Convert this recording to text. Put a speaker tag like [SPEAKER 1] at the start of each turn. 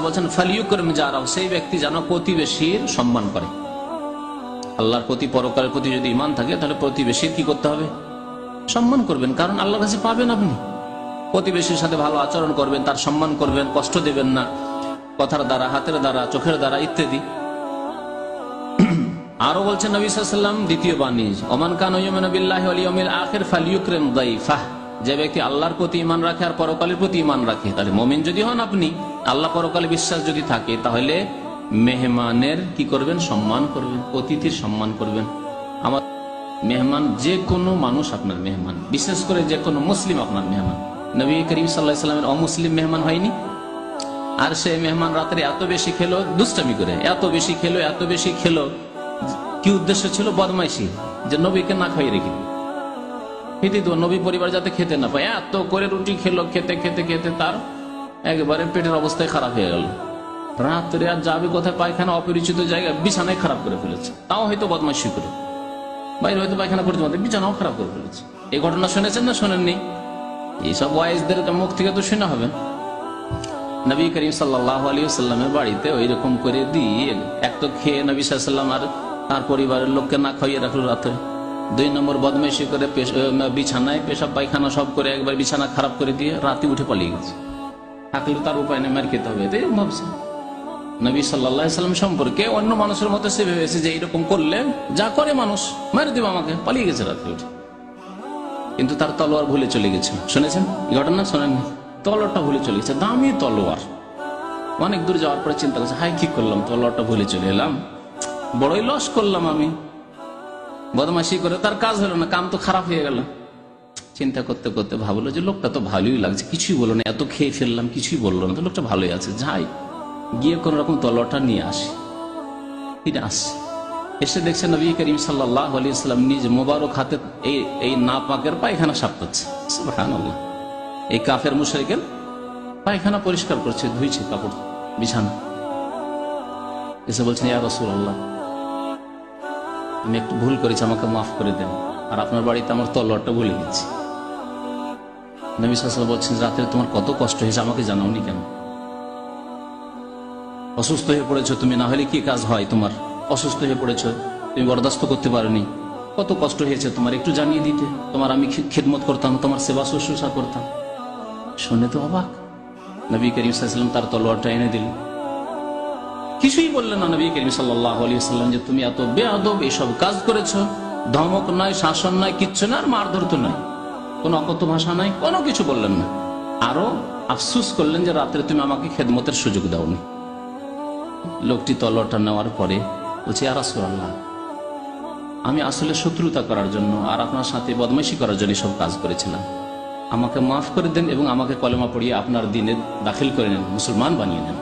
[SPEAKER 1] বলছেন যারাও সেই ব্যক্তি যেন প্রতিবেশীর সম্মান করে। আল্লাহর প্রতি, পরকালের প্রতি যদি ইমান থাকে, তাহলে প্রতিবেশীর কি করতে হবে? সম্মান করবেন, কারণ আল্লাহর কাছে পাবেন আপনি। প্রতিবেশীর সাথে ভালো আচরণ করবেন, তার সম্মান করবেন, কষ্ট দেবেন না। কথার দ্বারা, হাতের দ্বারা, চোখের দ্বারা ইত্যাদি। আরও বলছেন নবী দ্বিতীয় বাণী, ওমান আখের যে ব্যক্তি আল্লাহর প্রতি ইমান রাখে আর পরকালের প্রতি ইমান রাখে। তাহলে মমিন যদি হন আপনি আল্লাহ পরকালে বিশ্বাস যদি থাকে, তাহলে মেহমানের কি করবেন? সম্মান করবেন, অতিথির সম্মান করবেন। আমার মেহমান, যে কোনো মানুষ আপনার মেহমান, বিশেষ করে যে কোনো মুসলিম আপনার মেহমান। নবী করিম সাল্লাহ সাল্লামের অমুসলিম মেহমান হয়নি। আর সে মেহমান রাত্রে এত বেশি খেলো, দুষ্টামি করে, এত বেশি খেলো, এত বেশি খেলো। কি উদ্দেশ্য ছিল? বদমাইশি, যে নবীকে না খাইয়ে রেখে নবী পরিবার যাতে খেতে না পায়, এত করে রুটি খেলো, খেতে খেতে খেতে তার একবারে পেটের অবস্থায় খারাপ হয়ে গেল। রাত্রে আর যাবে কোথায় পায়খানা অপরিচিত জায়গায় বিছানায় খারাপ করে ফেলেছে। তাও হয়তো বদমাইশি করে। বাইরে হয়তো পায়খানা করতে পারতে বিছানাও খারাপ করে ফেলেছে। এই ঘটনা শুনেছেন না শোনেননি? এইসব ওয়াইজদের মুখ থেকে তো শোনা হবে। নবী করিম সাল্লাহ আলী সাল্লামের বাড়িতে ওই রকম করে দিয়ে এক তো খেয়ে নবী সাল্লাম আর তার পরিবারের লোককে না খাইয়ে রাখল রাত্রে দুই নম্বর বদমেশি করে বিছানায় পেশাব, পায়খানা সব করে একবার বিছানা খারাপ করে দিয়ে রাতে উঠে পালিয়ে গেছে। থাকলে তার উপায় নেই মার খেতে হবে, এটাই ভাবছে নবী সাল্লাম সম্পর্কে অন্য মানুষের মতো সে ভেবেছে যে এইরকম করলে যা করে মানুষ, মারি দেবে আমাকে, পালিয়ে গেছে রাত্রে উঠে। কিন্তু তার তলোয়ার ভুলে চলে গেছে। শুনেছেন? ঘটনা শোনেননি? তলোয়ারটা ভুলে চলে গেছে, দামি তলোয়ার। অনেক দূর যাওয়ার পরে চিন্তা করছে হাই কি করলাম, তলোয়ারটা ভুলে চলে এলাম। বড়ই লস করলাম আমি। বদমাসি করে, তার কাজ হলো না, কাম তো খারাপ হয়ে গেল। চিন্তা করতে করতে ভাবলো যে লোকটা তো ভালোই লাগছে, কিছুই বলল না, এত খেয়ে ফেললাম, কিছুই বলল না, তো লোকটা ভালোই আছে, যাই। গিয়ে কোন রকম তলোয়ারটা নিয়ে আসি। ফিরে আসছে এসে দেখছে নবী করিম সাল্লাহ আলিয়াল্লাম নিজ মোবারক হাতে এই এই না পাকের পায়খানা সাপ করছে। এই কাফের মুশরিকের পায়খানা পরিষ্কার করছে, ধুইছে কাপড়, বিছানা। এসে বলছেন, ইয়া রসুল আল্লাহ আমি একটু ভুল করেছি, আমাকে মাফ করে দেন। আর আপনার বাড়িতে আমার তলোয়ারটা ভুলে গেছি। নবী সাল্লাম বলছেন রাত্রে তোমার কত কষ্ট হয়েছে, আমাকে জানাওনি কেন? অসুস্থ হয়ে পড়েছো তুমি, না হলে কি কাজ হয় তোমার? অসুস্থ হয়ে পড়েছো, তুমি বরদাস্ত করতে পারোনি। কত কষ্ট হয়েছে তোমার, একটু জানিয়ে দিতে। তোমার আমি খিদমত করতাম, তোমার সেবা শুশ্রূষা করতাম। শুনে তো অবাক। নবী করিম সাল্লাম তার তলোয়ারটা এনে দিলেন। কিছুই বললেন না নবী করিম সাল্লাহ আলিয়াল্লাম যে, তুমি এত বেআদব, এসব কাজ করেছ, ধমক নয় শাসন নয় কিচ্ছু না আর মারধর তো নয় কোনো অকথ্য ভাষা নাই, কোনো কিছু বললেন না। আরও আফসুস করলেন যে রাত্রে তুমি আমাকে খেদমতের সুযোগ দাওনি। লোকটি তলোয়ারটা নেওয়ার পরে বলছে আল্লাহ আমি আসলে শত্রুতা করার জন্য আর আপনার সাথে বদমাইশি করার জন্য সব কাজ করেছিলাম। আমাকে মাফ করে দেন এবং আমাকে কলেমা পড়িয়ে আপনার দিনে দাখিল করে নেন, মুসলমান বানিয়ে নেন।